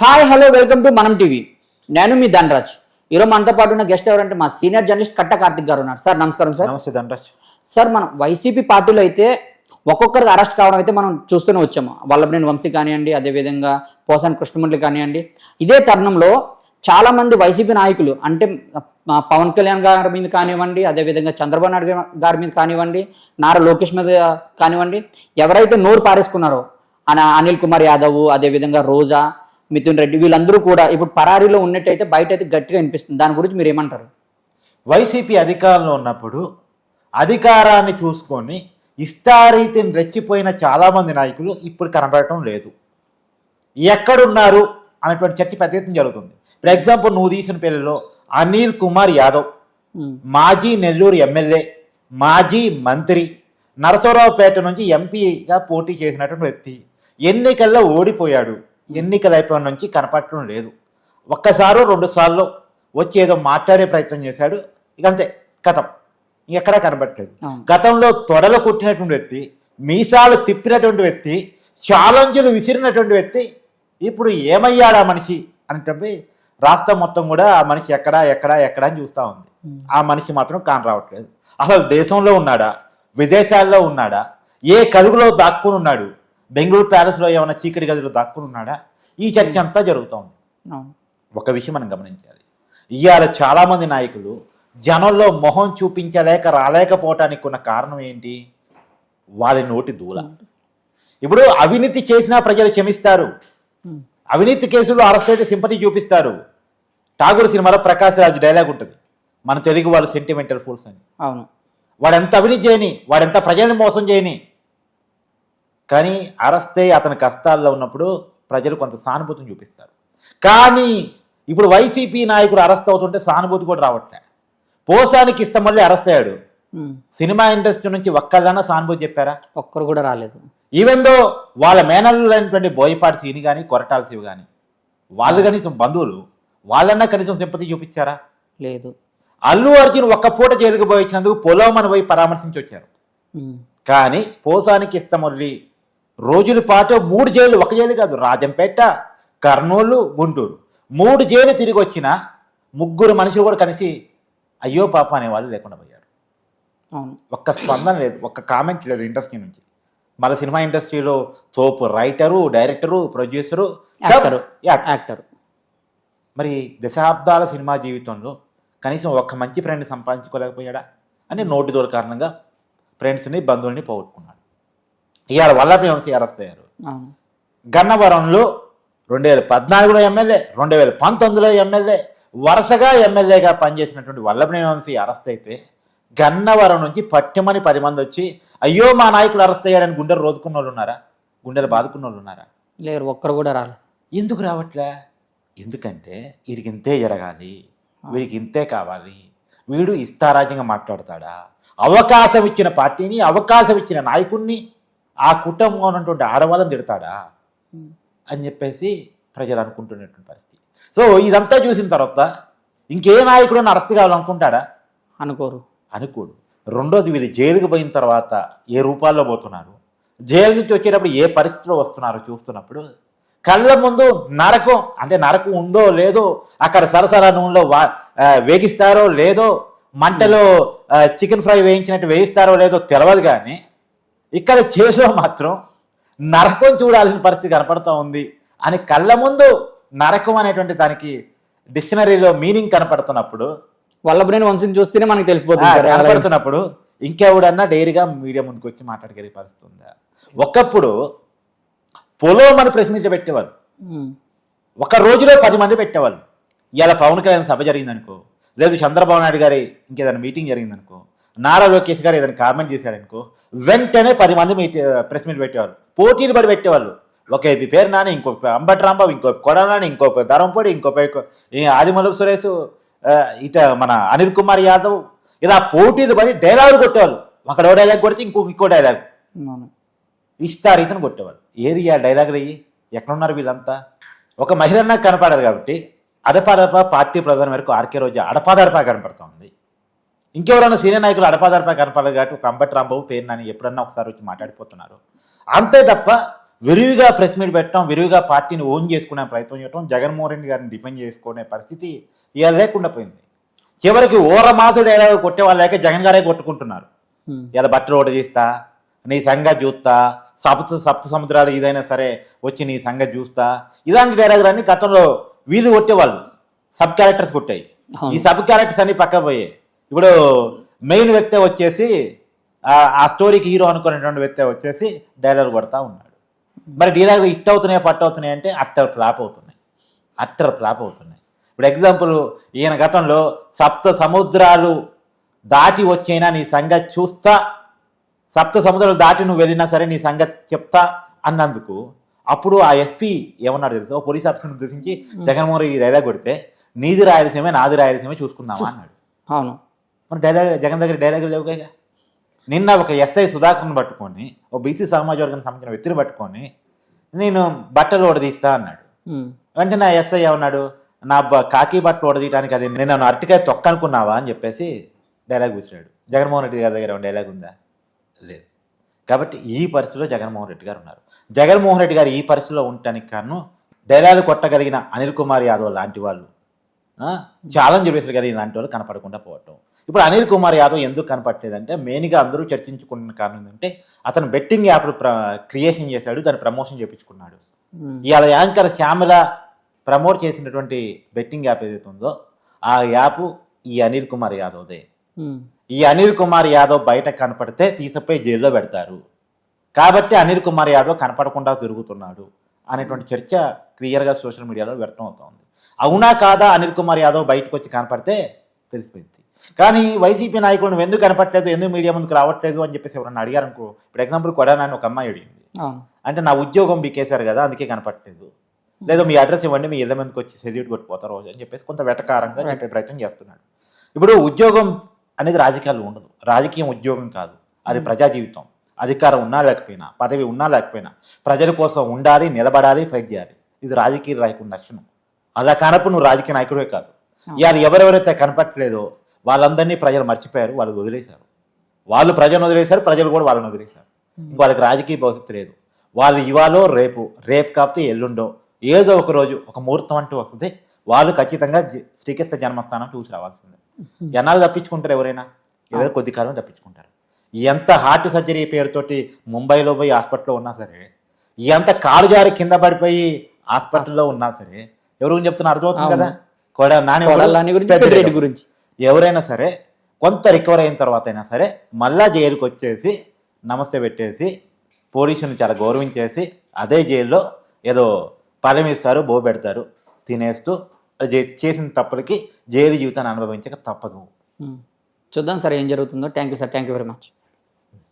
Hi hello welcome to Manam TV నేను మీ ధనరాజ్. ఈరోజు మనతో పాటు ఉన్న గెస్ట్ ఎవరంటే మా సీనియర్ జర్నలిస్ట్ కట్ట కార్తిక్ గారు ఉన్నారు. సార్ నమస్కారం సార్. నమస్తే ధనరాజ్. సార్ మనం వైసీపీ పార్టీలో అయితే ఒక్కొక్కరికి అరెస్ట్ కావడం అయితే మనం చూస్తూనే వచ్చాము. వల్లభనేని వంశీ కానివ్వండి అదేవిధంగా పోసాని కృష్ణమురళి కానివ్వండి. ఇదే తరుణంలో చాలా మంది వైసీపీ నాయకులు అంటే పవన్ కళ్యాణ్ గారి మీద కానివ్వండి అదేవిధంగా చంద్రబాబు నాయుడు గారి మీద కానివ్వండి నారా లోకేష్ మీద కానివ్వండి ఎవరైతే నోరు పారేసుకున్నారో అన అనిల్ కుమార్ యాదవ్ అదేవిధంగా రోజా మిథున్ రెడ్డి వీళ్ళందరూ కూడా ఇప్పుడు పరారీలో ఉన్నట్టయితే బయట అయితే గట్టిగా వినిపిస్తుంది దాని గురించి మీరు ఏమంటారు వైసీపీ అధికారంలో ఉన్నప్పుడు అధికారాన్ని చూసుకొని ఇష్టారీతిని రెచ్చిపోయిన చాలామంది నాయకులు ఇప్పుడు కనబడటం లేదు. ఎక్కడున్నారు అనేటువంటి చర్చ పెద్ద ఎత్తున జరుగుతుంది. ఫర్ ఎగ్జాంపుల్ నువ్వు తీసిన పేర్లలో అనిల్ కుమార్ యాదవ్ మాజీ నెల్లూరు ఎమ్మెల్యే మాజీ మంత్రి నరసరావుపేట నుంచి ఎంపీగా పోటీ చేసినటువంటి వ్యక్తి ఎన్నికల్లో ఓడిపోయాడు. ఎన్నికలు అయిపోయిన నుంచి కనపడటం లేదు. ఒక్కసారో రెండు సార్లు వచ్చి ఏదో మాట్లాడే ప్రయత్నం చేశాడు. ఇక అంతే కథం. ఎక్కడా కనబట్టలేదు. గతంలో తొడలు కుట్టినటువంటి వ్యక్తి మీసాలు తిప్పినటువంటి వ్యక్తి ఛాలెంజ్లు విసిరినటువంటి వ్యక్తి ఇప్పుడు ఏమయ్యాడా మనిషి అనేటప్పుడు రాష్ట్రం మొత్తం కూడా ఆ మనిషి ఎక్కడా ఎక్కడా ఎక్కడా అని చూస్తూ ఉంది. ఆ మనిషి మాత్రం కాని రావట్లేదు. అసలు దేశంలో ఉన్నాడా? విదేశాల్లో ఉన్నాడా? ఏ కలుగులో దాక్కుని ఉన్నాడు? బెంగళూరు ప్యాలెస్లో ఏమైనా చీకటి గదిలో దాక్కుని ఉన్నాడా ఈ చర్చ అంతా జరుగుతోంది. ఒక విషయం మనం గమనించాలి. ఇవాళ చాలామంది నాయకులు జనంలో మొహం చూపించలేక రాలేకపోవటానికి ఉన్న కారణం ఏంటి? వాళ్ళ నోటి దూల. ఇప్పుడు అవినీతి చేసినా ప్రజలు క్షమిస్తారు. అవినీతి కేసులో అరెస్ట్ అయితే సింపతి చూపిస్తారు. ఠాగూర్ సినిమాలో ప్రకాశ్ రాజ్ డైలాగ్ ఉంటుంది. మన తెలుగు వాళ్ళు సెంటిమెంటల్ ఫూల్స్ అని. అవును. వాడెంత అవినీతి చేయని వాడెంత ప్రజల్ని మోసం చేయని కానీ అయ్యి అతని కష్టాల్లో ఉన్నప్పుడు ప్రజలు కొంత సానుభూతిని చూపిస్తారు. కానీ ఇప్పుడు వైసీపీ నాయకుడు అరెస్ట్ అవుతుంటే సానుభూతి కూడా రావట్లే. పోసానికి ఇష్టం మళ్ళీ అరెస్ట్ అయ్యాడు. సినిమా ఇండస్ట్రీ నుంచి ఒక్కళ్ళన్నా సానుభూతి చెప్పారా? ఒక్కరు కూడా రాలేదు. ఈవెన్ దో వాళ్ళ మేనల్లు అయినటువంటి బోయపాటి సీని కానీ కొరటాల శివ కానీ వాళ్ళు కనీసం బంధువులు వాళ్ళన్నా కనీసం సింపతి చూపించారా? లేదు. అల్లు అర్జున్ ఒక్క పూట జైలుకు పోయి వచ్చినందుకు పొలోమని పోయి పరామర్శించి వచ్చారు. కానీ పోసానికి ఇష్టమురళి రోజుల పాటు మూడు జైలు ఒక జైలు కాదు రాజంపేట కర్నూలు గుంటూరు. మూడు జైలు తిరిగి వచ్చిన ముగ్గురు మనుషులు కూడా కలిసి అయ్యో పాప అనే వాళ్ళు లేకుండా పోయారు. ఒక్క స్పందన లేదు ఒక్క కామెంట్ లేదు ఇండస్ట్రీ నుంచి. మన సినిమా ఇండస్ట్రీలో తోపు రైటరు డైరెక్టరు ప్రొడ్యూసరు. యాక్టర్ మరి దశాబ్దాల సినిమా జీవితంలో కనీసం ఒక్క మంచి ఫ్రెండ్ సంపాదించుకోలేకపోయాడా? అని నోటి దూర కారణంగా ఫ్రెండ్స్ని బంధువుల్ని పోగొట్టుకున్నాడు. ఇవాళ వల్లభి వంశీ అరెస్ట్ అయ్యారు గన్నవరంలో రెండు వేల పద్నాలుగులో ఎమ్మెల్యే రెండు వేల పంతొమ్మిదిలో ఎమ్మెల్యే వరుసగా ఎమ్మెల్యేగా పనిచేసినటువంటి వల్లభనేని వంశీ అరెస్ట్ అయితే గన్నవరం నుంచి పట్టెమని పది మంది వచ్చి అయ్యో మా నాయకుడు అరెస్ట్ అయ్యారని గుండెలు రోజుకున్న వాళ్ళు ఉన్నారా? గుండెలు బాదుకున్న వాళ్ళు ఉన్నారా? లేరు ఒక్కరు కూడా రాలేదు. ఎందుకు రావట్లే? ఎందుకంటే వీడికి ఇంతే జరగాలి వీడికి ఇంతే కావాలి. వీడు ఇస్తారాజ్యంగా మాట్లాడతాడా? అవకాశం ఇచ్చిన పార్టీని అవకాశం ఇచ్చిన నాయకుడిని ఆ కుటుంబంలో ఉన్నటువంటి ఆడవాళ్ళని తిడతాడా? అని చెప్పేసి ప్రజలు అనుకుంటున్నటువంటి పరిస్థితి. సో ఇదంతా చూసిన తర్వాత ఇంకే నాయకుడు అరెస్ట్ కావాలనుకుంటాడా అనుకోరు. అనుకోడు. రెండోది వీళ్ళు జైలుకి పోయిన తర్వాత ఏ రూపాల్లో పోతున్నారు? జైలు నుంచి వచ్చేటప్పుడు ఏ పరిస్థితిలో వస్తున్నారో చూస్తున్నప్పుడు కళ్ళ ముందు నరకం అంటే నరకం ఉందో లేదో అక్కడ సరసర నూనెలో వా వేగిస్తారో లేదో మంటలో చికెన్ ఫ్రై వేయించినట్టు వేయిస్తారో లేదో తెలియదు కానీ ఇక్కడ చేతిలో మాత్రం నరకం చూడాల్సిన పరిస్థితి కనపడుతూ ఉంది అని కళ్ళ ముందు నరకం అనేటువంటి దానికి డిక్షనరీలో మీనింగ్ కనపడుతున్నప్పుడు వల్లభనేని వంశం చూస్తేనే మనకు తెలిసిపోతుంది. కనపడుతున్నప్పుడు ఇంకెవడన్నా డైరీగా మీడియా ముందుకు వచ్చి మాట్లాడగలిగే పరిస్థితి ఉందా ఒకప్పుడు పొలోమని ప్రెస్ మీట్ పెట్టేవాళ్ళు. ఒక రోజులో పది మంది పెట్టేవాళ్ళు. ఇలా పవన్ కళ్యాణ్ సభ జరిగిందనుకో లేదు చంద్రబాబు నాయుడు గారి ఇంకేదైనా మీటింగ్ జరిగిందనుకో నారా లోకేష్ గారు ఏదైనా కామెంట్ చేశారనుకో వెంటనే పది మంది మీట్ ప్రెస్ మీట్ పెట్టేవాళ్ళు. పోటీలు పడి పెట్టేవాళ్ళు. ఒక పేరు నాని ఇంకో అంబటి రాంబాబు ఇంకో కొడాలని ఇంకో ధరంపొడి ఇంకో ఆదిమూలపు సురేష్ ఇట మన అనిల్ కుమార్ యాదవ్ ఇలా పోటీలు పడి డైలాగులు కొట్టేవాళ్ళు. ఒకడో డైలాగ్ కొడితే ఇంకో ఇంకో డైలాగ్. ఇతను కొట్టేవాళ్ళు. ఏరియా డైలాగులు అయ్యి ఎక్కడున్నారు వీళ్ళంతా? ఒక మహిళ నాకు కనపడదు కాబట్టి అడపాదడప పార్టీ ప్రధాన మేరకు ఆర్కే రోజు అడపాదడపా కనపడుతోంది. ఇంకెవరైనా సీనియర్ నాయకులు అడపాదడపా కనపడదు కాబట్టి ఒక అంబటి రాంబాబు పేరు నాని ఎప్పుడన్నా ఒకసారి వచ్చి మాట్లాడిపోతున్నారు. అంతే తప్ప విరివిగా ప్రెస్ మీట్ పెట్టడం విరివిగా పార్టీని ఓన్ చేసుకునే ప్రయత్నం చేయడం జగన్మోహన్ రెడ్డి గారిని డిఫెండ్ చేసుకునే పరిస్థితి ఇవాళ లేకుండా పోయింది. చివరికి ఓరమాసుడు డైలాగ్ కొట్టే వాళ్ళు లేక జగన్ గారే కొట్టుకుంటున్నారు. ఇలా బట్టలు ఓడ తీస్తా నీ సంగ చూస్తా సప్త సప్త సముద్రాలు ఇదైనా సరే వచ్చి నీ సంగ చూస్తా ఇలాంటి డైలాగులన్నీ గతంలో వీధి కొట్టేవాళ్ళు. Sub characters కొట్టాయి. ఈ సబ్ క్యారెక్టర్స్ అన్ని పక్క పోయాయి. ఇప్పుడు మెయిన్ వ్యక్తి వచ్చేసి ఆ- స్టోరీకి హీరో అనుకునేటువంటి వ్యక్తి వచ్చేసి డైలాగ్ కొడతా ఉన్నాడు. మరి డైలాగ్ హిట్ అవుతున్నాయి పట్టు అవుతున్నాయి అంటే అట్టర్ ఫ్లాప్ అవుతున్నాయి. అట్టర్ ఫ్లాప్ అవుతున్నాయి. ఇప్పుడు ఎగ్జాంపుల్ ఈయన గతంలో సప్త సముద్రాలు దాటి వచ్చైనా నీ సంగతి చూస్తా సప్త సముద్రాలు దాటి నువ్వు వెళ్ళినా సరే నీ సంగతి చెప్తా అన్నందుకు అప్పుడు ఆ ఎస్పీ ఏమన్నాడు తెలుసు? ఓ పోలీస్ ఆఫీసర్ని ఉద్దేశించి జగన్మోహన్ రెడ్డి డైలాగ్ కొడితే నీది రాయలసీమే నాది రాయలసీమే చూసుకుందామా అన్నాడు. అవును. మరి డైలాగ్ జగన్ దగ్గర డైలాగులు లేవు కదా నిన్న ఒక ఎస్ఐ సుధాకర్ని పట్టుకొని ఓ బీసీ సమాజ వర్గానికి సంబంధించిన వ్యక్తిని పట్టుకొని నేను బట్టలు ఓడదీస్తా అన్నాడు. వెంటనే ఆ ఎస్ఐ ఏమన్నాడు? నా కాకి బట్టలు ఓడదీయడానికి అది నేను నన్ను అరటికాయ తొక్క అనుకున్నావా అని చెప్పేసి డైలాగ్ విసిరాడు జగన్మోహన్ రెడ్డి గారి దగ్గర డైలాగ్ ఉందా? లేదు. కాబట్టి ఈ పరిస్థితిలో జగన్మోహన్ రెడ్డి గారు ఉన్నారు. జగన్మోహన్ రెడ్డి గారు ఈ పరిస్థితిలో ఉండటానికి కారణం డైలాగ్ కొట్టగలిగిన అనిల్ కుమార్ యాదవ్ లాంటి వాళ్ళు ఛాలెంజ్ వేసగలిగిన లాంటి వాళ్ళు కనపడకుండా పోవటం. ఇప్పుడు అనిల్ కుమార్ యాదవ్ ఎందుకు కనపట్టలేదంటే మెయిన్గా అందరూ చర్చించుకున్న కారణం ఏంటంటే అతను బెట్టింగ్ యాప్ క్రియేషన్ చేశాడు దాన్ని ప్రమోషన్ చేయించుకున్నాడు ఉమ్, ఇవాళ యాంకర్ శ్యామల ప్రమోట్ చేసినటువంటి బెట్టింగ్ యాప్ ఏదైతే ఉందో ఆ యాప్ ఈ అనిల్ కుమార్ యాదవ్దే. ఈ అనిల్ కుమార్ యాదవ్ బయట కనపడితే తీసిపోయి జైల్లో పెడతారు. కాబట్టి అనిల్ కుమార్ యాదవ్ కనపడకుండా తిరుగుతున్నాడు. అనేటువంటి చర్చ క్లియర్గా సోషల్ మీడియాలో వ్యక్తం అవుతోంది అవునా కాదా? అనిల్ కుమార్ యాదవ్ బయటకు వచ్చి కనపడితే తెలిసిపోయింది. కానీ వైసీపీ నాయకులు నువ్వు ఎందుకు కనపడలేదు? ఎందుకు మీడియా ముందుకు రావట్లేదు? అని చెప్పేసి ఎవరన్నా అడిగారు అనుకో ఇప్పుడు ఎగ్జాంపుల్ కొడానని ఒక అమ్మాయి అడిగింది. అంటే నా ఉద్యోగం బీకేశారు కదా అందుకే కనపట్లేదు లేదా మీ అడ్రస్ ఇవ్వండి మీ ఇళ్ళ మీదకి వచ్చి సెల్యూట్ కొట్టిపోతారు రోజు అని చెప్పేసి కొంత వెటకారంగా చెప్పే ప్రయత్నం చేస్తున్నాడు. ఇప్పుడు ఉద్యోగం అనేది రాజకీయాలు ఉండదు. రాజకీయం ఉద్యోగం కాదు. అది ప్రజా జీవితం. అధికారం ఉన్నా లేకపోయినా పదవి ఉన్నా లేకపోయినా ప్రజల కోసం ఉండాలి నిలబడాలి ఫైట్ చేయాలి. ఇది రాజకీయ నాయకుడి లక్షణం. అలా కానప్పుడు నువ్వు రాజకీయ నాయకుడే కాదు. ఇవాళ ఎవరెవరైతే కనపట్లేదో వాళ్ళందరినీ ప్రజలు మర్చిపోయారు వాళ్ళు వదిలేశారు. వాళ్ళు ప్రజలను వదిలేశారు ప్రజలు కూడా వాళ్ళని వదిలేశారు. వాళ్ళకి రాజకీయ భవిష్యత్తు లేదు. వాళ్ళు ఇవాళో రేపు రేపు కాకపోతే ఎల్లుండో ఏదో ఒక రోజు ఒక ముహూర్తం అంటూ వస్తుంది. వాళ్ళు ఖచ్చితంగా శ్రీకృష్ణ జన్మస్థానం చూసి రావాల్సిందే. ఎన్నాళ్ళు తప్పించుకుంటారు ఎవరైనా? ఏదైనా కొద్ది కాలం తప్పించుకుంటారు. ఎంత హార్ట్ సర్జరీ పేరుతోటి ముంబైలో పోయి హాస్పిటల్లో ఉన్నా సరే ఎంత కాలు జారి కింద పడిపోయి హాస్పిటల్లో ఉన్నా సరే ఎవరు గురించి చెప్తున్నా అర్థమవుతుంది కదా? కూడా నాని గురించి గురించి. ఎవరైనా సరే కొంత రికవర్ అయిన తర్వాత అయినా సరే మళ్ళా జైలుకి వచ్చేసి నమస్తే పెట్టేసి పోలీసుని చాలా గౌరవించేసి అదే జైల్లో ఏదో పదం ఇస్తారు బో పెడతారు తినేస్తూ చేసిన తప్పులకి జైలు జీవితాన్ని అనుభవించక తప్పదు. చూద్దాం సార్ ఏం జరుగుతుందో. Thank you sir thank you very much